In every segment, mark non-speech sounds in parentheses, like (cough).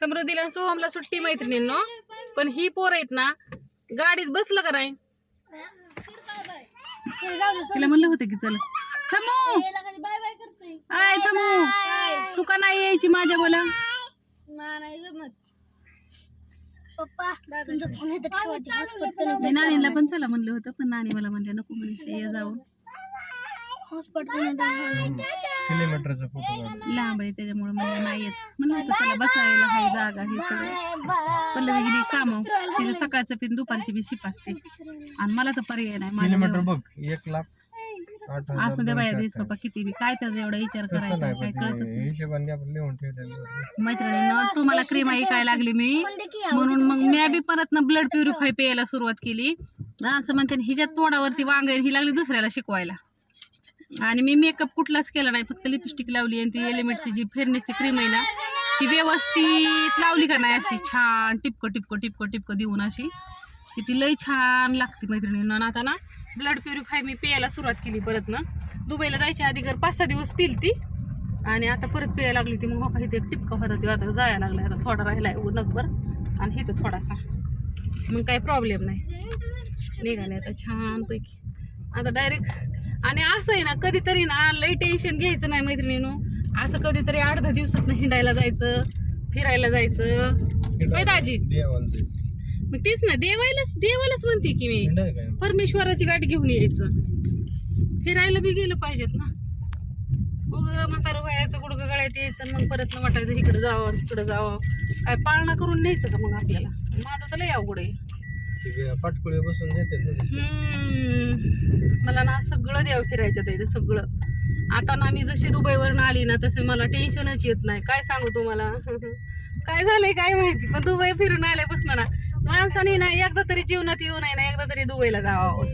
समृद्धीला सोहमला सुट्टी मैत्रिणींनो. पण ही पोर आहेत ना गाडीत बसलं का नाही? तिला म्हणलं होतं की चला. थमू बाय बाय करतोय आय थमू तू का नाही यायची माझ्या बोला? मी नानीला पण चला म्हणलं होतं पण नानी मला म्हणले नको म्हणजे ये जाऊन. किलोमीटरचा फोटो लांब आहे त्याच्यामुळे मला नाही येत. म्हणलं होतं चला बसायला हाय जागा हे सगळं. पल्लवी गेली काम तिचं सकाळचं पिन दुपारची बी शिप असते. आणि मला तर पर्याय नाही माझ्या किलोमीटर जवळ. बघ एक लाख आठ हजार असू दे बाया दोनशे देस बाबा किती बी. काय त्याचा एवढा विचार तसं करायचा? नाही काय पण कळतच ते नाही. हिशोबाने आपण लिहून ठेवलेलं मैत्रिणीनं तुम्हाला क्रीम ऐकायला लागली मी. म्हणून मग मी बी परत ना ब्लड प्युरिफाय प्यायला सुरुवात केली. असं म्हणते ना, हिच्या तोंडावरती वांगेर ही लागली दुसऱ्याला शिकवायला. आणि मी मेकअप कुठलाच केला नाही फक्त लिपस्टिक लावली आणि ती एलिमेंटची जी फेरण्याची क्रीम आहे ना ती व्यवस्थित लावली का नाही अशी छान टिपकं टिपकं टिपकं टिपकं देऊन अशी. की ती लई छान लागते मैत्रिणींना आता ना ब्लड प्युरिफाय मी प्यायला सुरुवात केली परत ना. दुबईला जायच्या आधी घर पाच सहा दिवस पिल ती आणि आता परत प्याय लागली ती. मग हो का इथे एक टिपका होता ती आता जायला लागला आता थोडा राहिला आहे नकभर आणि इथं थोडासा. मग काही प्रॉब्लेम नाही. निघाले आता छानपैकी. आता डायरेक्ट आणि असं आहे ना कधीतरी ना लई टेन्शन घ्यायचं नाही मैत्रिणीनो. असं कधीतरी अर्धा दिवसात हिंडायला जायचं फिरायला जायचं. होय दाजी. मग तेच ना देवायलाच देवालाच म्हणते की मी. परमेश्वराची गाडी घेऊन यायचं. फिरायला बी गेलं पाहिजेत ना. उग म्हातारं वयाचं गुडगं गळ्यात यायचं मग परत न वाटायचं इकडं जावं तिकडं जावं. काय पाळणा करून न्यायचं का मग आपल्याला? माझं तर लय अवघड आहे. पाटकुळे बसून देते मला ना सगळं द्यावं फिरायचं इथे सगळं. आता ना मी जशी दुबईवरून आली ना तसे मला टेन्शनच येत नाही. काय सांगू तुम्हाला? (laughs) काय झालंय काय माहिती? पण दुबई फिरून आल्यापासून ना माणसाने ना एकदा तरी जीवनात येऊ नये ना एकदा तरी दुबईला जावं.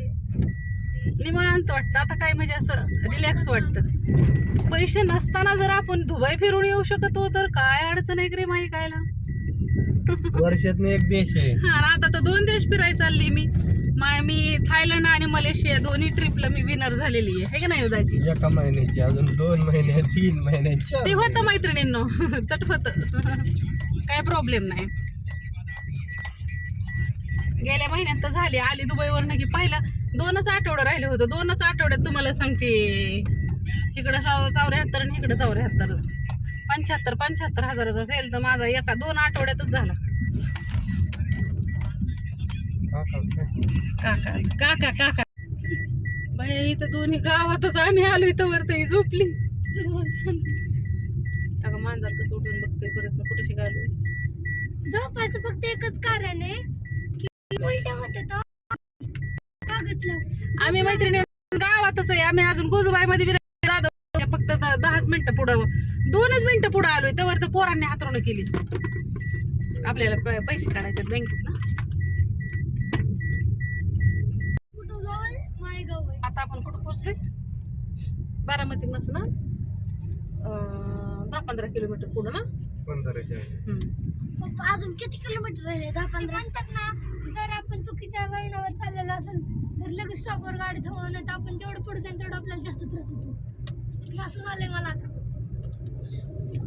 निवांत वाटतं. आता काय म्हणजे असं रिलॅक्स वाटतं. पैसे नसताना जर आपण दुबई फिरून येऊ शकतो तर काय अडचण आहे रे माही कायला? वर्षात एक देश आहे. हा आता तर दोन देश फिरायला चालली मी. मी थायलंड आणि मलेशिया दोन्ही ट्रिपला मी विनर झालेली आहे. हे का नाही उदाची एका महिन्याची अजून दोन महिने तीन महिन्याची ते होतं मैत्रिणींनो. चटफत काय प्रॉब्लेम नाही. गेल्या महिन्यात तर झाली. आली दुबईवरनं की पहिला दोनच आठवडं राहिले होतं. दोनच आठवड्यात तुम्हाला सांगते. इकडं साव चौऱ्याहत्तर आणि इकडं चौऱ्याहत्तर पंच्याहत्तर पंच्याहत्तर हजाराचा असेल तर माझा एका दोन आठवड्यातच झाला. हा? काका काका काका. बाई इथं दोन्ही गावातच आम्ही आलो इथं वर तरी झोपली. का मांजर कसं उठून बघतोय परत मग कुठे शिकालो झोपायचं फक्त एकच कारण आहे की उलट्या होते तो. कागदला. आम्ही मैत्रिणी गावातच आहे. आम्ही अजून गोजूबाई मध्ये फक्त दहाच मिनिटं पुढं दोनच मिनिटं पुढं आलोय तेव्हा तर पोरांनी हातवणं केली. आपल्याला पैसे काढायचे बँकेत ना आता आपण कुठं पोहोचलोय? बारामती मस ना अं, दहा पंधरा किलोमीटर पुढं ना? अजून किती किलोमीटर राहिले? दहा पंधरा? म्हणतात ना जर आपण चुकीच्या वळणावर चाललेलो असेल तर लगेच स्टॉपवर गाडी थांबवून तर आपण जेवढं पुढे जाईल तेवढं आपल्याला जास्त त्रास होतो. हे असं झालंय मला आता.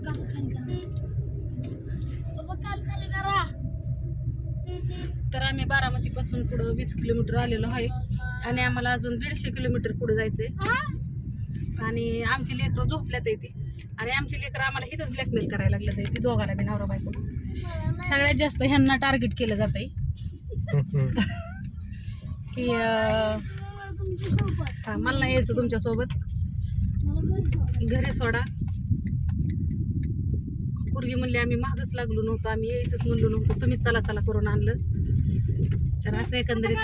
काच खाली करा. बाबा काच खाली करा. तर आम्ही बारामती पासून पुढं वीस किलोमीटर आलेलो आहे. आणि आम्हाला अजून दीडशे किलोमीटर पुढे जायचंय? आणि आमची लेकरं झोपल्यात येते आणि आमची लेकरं आम्हाला इथंच ब्लॅकमेल करायला लागलं ती दोघाला बी नवरा बायको. सगळ्यात जास्त ह्यांना टार्गेट केलं जात आहे. (laughs) की हा, मला नाही यायचं तुमच्यासोबत. घरी सोडा. पूर्वी म्हणले आम्ही मागच लागलो नव्हतो आम्ही यायचंच म्हणलो नव्हतो. तुम्हीच चला चला करून आणलं. तर असं एकंदरीत.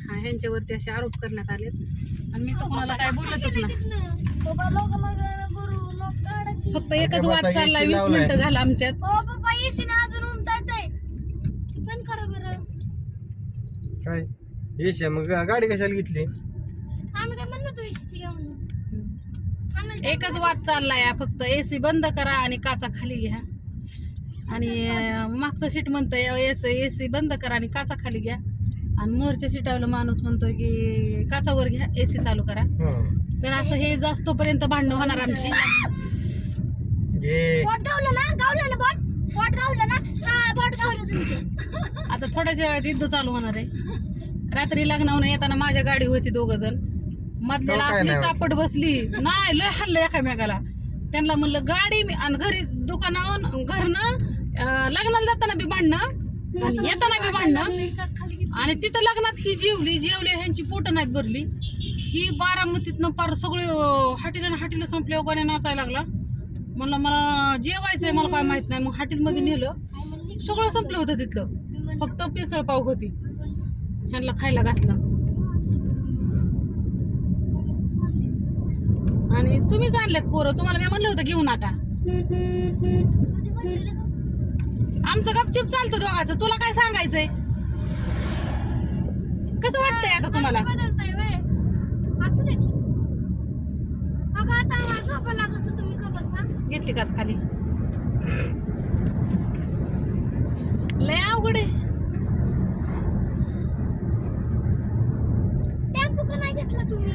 हा ह्यांच्यावरती असे आरोप करण्यात आले आणि मी तर कोणाला काय बोलतच ना. फक्त एकच वाद चालला वीस. मिनिटं झालं आमच्यात. काय? येश मग गाडी कशाला घेतली? एकच वाट चाललाय फक्त. एसी बंद करा आणि काचा खाली घ्या. आणि मागचं सीट म्हणतंय एस एसी बंद करा आणि काचा खाली घ्या. आणि मोरच्या सीटावला माणूस म्हणतोय की काचावर घ्या एसी चालू करा. तर असं हे जास्तोपर्यंत भांडणं होणार आमची. आता थोड्याच वेळात युद्ध चालू होणार आहे. रात्री लग्नावून येताना माझ्या गाडी होती दोघ जण. मधल्याला काय असली नाही चापट बसली. नाही लय हल्लं एकामेकाला त्यांना म्हणलं गाडी मी- आणि घरी दुकानावरून घरनं अं, लग्नाला जाताना बी भांडणं आणि येताना बी भांडणं आणि तिथं लग्नात ही जेवली जेवली ह्यांची पोट नाहीत भरली. ही बारामतीतनं पार सगळे हाटीला हाटीला संपले वगैरे नाचायला लागला. म्हणलं मला जेवायचंय मला काय माहीत नाही. मग हाटीलमध्ये नेलं. आई म्हणली सगळं संपलं होतं तिथलं. फक्त पेसळ पाव होती. ह्यांना खायला घातलं. आणि तुम्हीच आणल्यात पोरं. तुम्हाला मी म्हणलं होतं घेऊ नका. आमचं गपचिप चालतं दोघाचं. तुला काय सांगायचंय? कसं वाटतंय आता तुम्हाला बदलताय व्हय? असू दे की. अगं आता आम्हाला झोपा लागत होतं, तुम्ही का बसा घेतली काच खाली लय अवघड आहे टेम्पो का नाही घेतला तुम्ही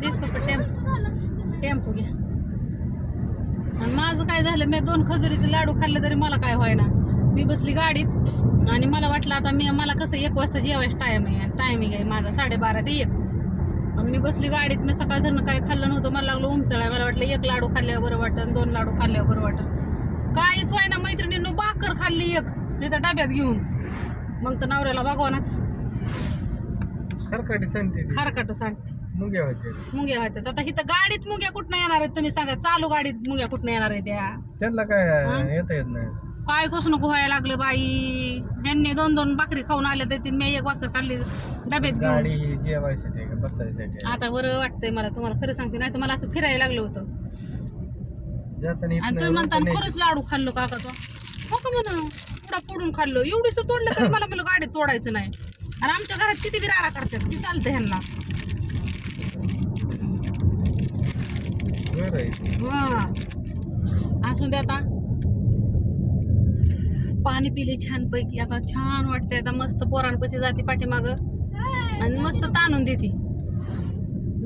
तेच फक्त टेम्पो उलटं झालं असतं का नाही? टेम्पो घ्या आणि माझं काय झालं मी दोन खजुरीचे लाडू खाल्ले तरी मला काय व्हायना मी बसली गाडीत आणि मला वाटलं आता मी मला कसं एक वाजता जेवायचं टाइम आहे टायमिंग आहे माझा साडेबारा ते एक. मी बसली गाडीत मी सकाळ धरणं काय खाल्लं नव्हतं मला लागलं उमचळाय मला वाटलं एक लाडू खाल्ल्यावर बरं वाटन दोन लाडू खाल्ल्यावर बरं वाटन. काहीच व्हायना मैत्रिणीनं भाकर खाल्ली एक. तिथं डब्यात घेऊन. मग तर नवऱ्याला भगवानच खरकाटी सांगते. खारकाट सांगते मुंग्या होते मुंग्या होत्यात आता इथं गाडीत मुंग्या कुठनं येणार आहेत तुम्ही सांगा. चालू गाडीत मुंग्या कुठनं येणार आहेत त्या त्यांना काय? येता येत नाही. काय कसं नको व्हायला लागलं बाई? ह्यांनी दोन दोन भाकरी खाऊन आल्या तर मी एक भाकर खाल्ली. डब्यात गाडी घेऊन जेवायसाठी आहे का बसायसाठी आहे? आता बरं वाटतंय मला. तुम्हाला खरं सांगते नाही तर मला असं फिरायला लागलं होतं. जाताना आणि इथनं तुम्ही म्हणता खरंच लाडू खाल्लो काका तो. हो का म्हणा? पुढा पडून खाल्लो. एवढीच तोडलं तर मला मला गाडीत तोडायचं नाही. आणि आमच्या घरात किती बिराडा करतात ती चालतं ह्यांना. बरं आहे. हा. असू दे आता. पाणी पिले छान पैकी आता छान वाटतंय. आता मस्त पोरांपाशी जाते पाठीमाग. आणि मस्त ताणून देते.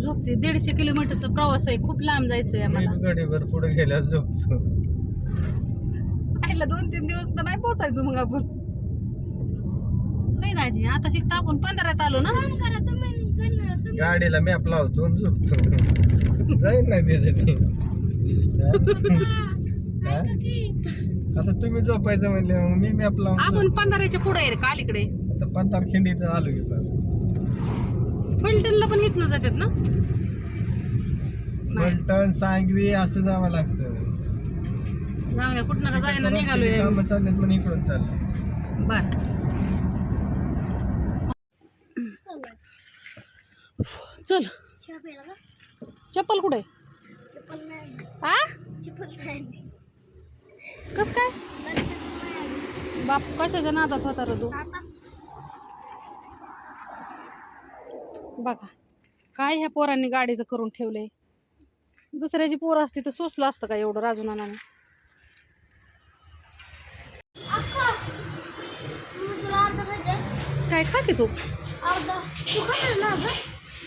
झोपते. दीडशे किलोमीटरचा प्रवास आहे. खूप लांब जायचंय आम्हाला. गाडीवर पुढे गेल्यावर झोपतो. आईला दोन तीन दिवस तर नाही पोचायचो मग आपण. नाही राजी. आता शिकता आपण. पंधरात आलो ना. गाडीला मॅप लावतो झोपतो. जाईन नाही त्यासाठी आता तुम्ही झोपायचं म्हणले मग मी मॅप लावून आपण पंधराच्या पुढे आहे रे का अलीकडे. आता पंतार खिंडीत आलो की पण. फलटणला पण इथनं जातात ना? नाही. पलटण सांगवी असं जावं लागतं. जाऊ द्या कुठं का जायला निघालोय. कामं चाललेत पण इकडून चालले बर चला. चप्पल कुठे? आणली. कस काय. बाप कशाच्या नादात होता रे तू? बघा काय ह्या पोरांनी गाडीचं करून ठेवलंय? दुसऱ्याची पोरं असती तर सोसलं असतं का एवढं राजू नानाने? अक्का मग तुला अर्धा खायचंय काय खा की तू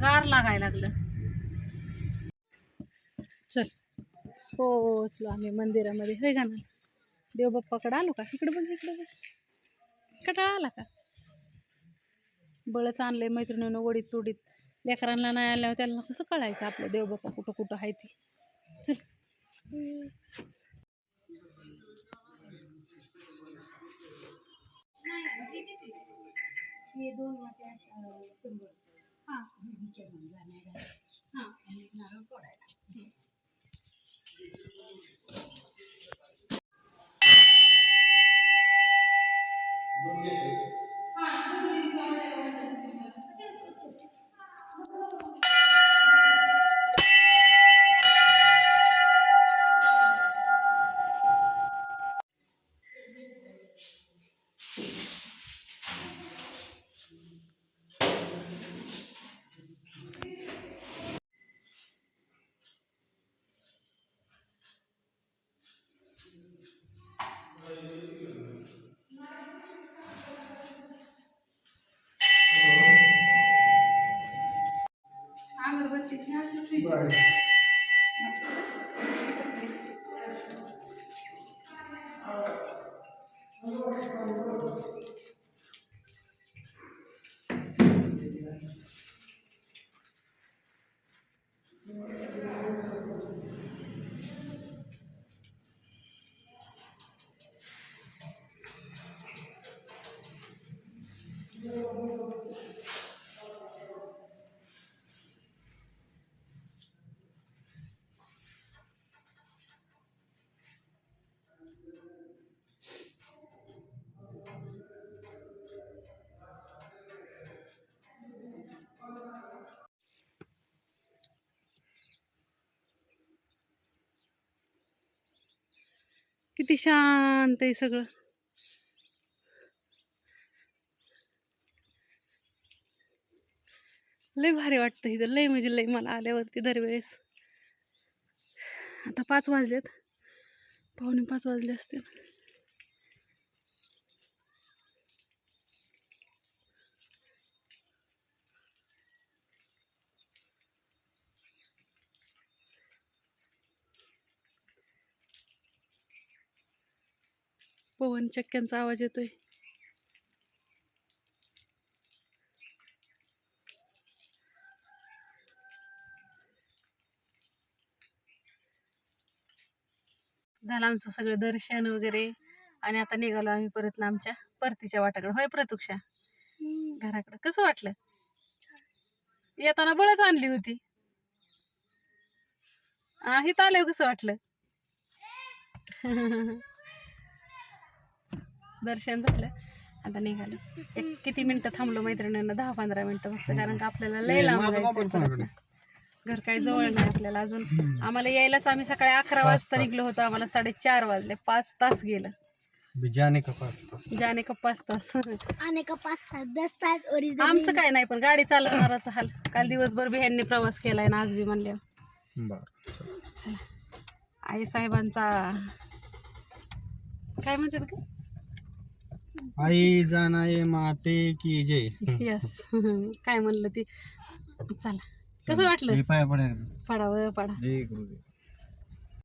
गार लागायला लागलं. चल. पोचलो आम्ही मंदिरामध्ये. होय का ना देवबाप्पाकडे आलो का? इकडे बघ इकडे बस कटाळा आला का? बळच आणलंय मैत्रिणीनं वडीत तोडीत. लेकरांना नाही आल्यावर त्यांना कसं कळायचं आपलं देवबाप्पा कुठं कुठं आहे ती? चल. हे दोन वाट्या अशा शंभर हां हां किती शांत आहे सगळं. लय भारी वाटतं इथं. लय म्हणजे लय मला आल्यावरती दरवेळेस. आता पाच वाजलेत. पावणे पाच वाजले असतील. पवन चक्क्यांचा आवाज येतोय. झालं आमचं सगळं दर्शन वगैरे. आणि आता निघालो आम्ही परत ना आमच्या परतीच्या वाटाकडे. होय प्रतुक्षा? घराकडे. कसं वाटलं? येताना बळच आणली होती. हा इथं आल्यावर कसं वाटलं? (laughs) दर्शन झालं. आता निघालो. एक किती मिनिटं थांबलो मैत्रिणींना? दहा पंधरा मिनिटं फक्त कारण का आपल्याला लय लांब जायचंय परत. घर काही जवळ नाही आपल्याला अजून. आम्हाला यायलाच आम्ही सकाळी अकरा वाजता निघलो होतो. आम्हाला साडेचार वाजले. पाच तास गेलं. बिजाने का पाच तास? जाने का पाच तास? आणि का पाच तास? दस तास ओरिजिनल आमचं काय नाही पण गाडी चालवणाराचा हाल. काल दिवसभर बी ह्यांनी प्रवास केलाय ना आज बी म्हणल्यावर बर चला. आई साहेबांचा काय म्हणतात का आई जाणाय माते की जय. यस काय म्हणलं ती? चला. कसं वाटलं? पाया पडावं पडा. जय गुरुदेव.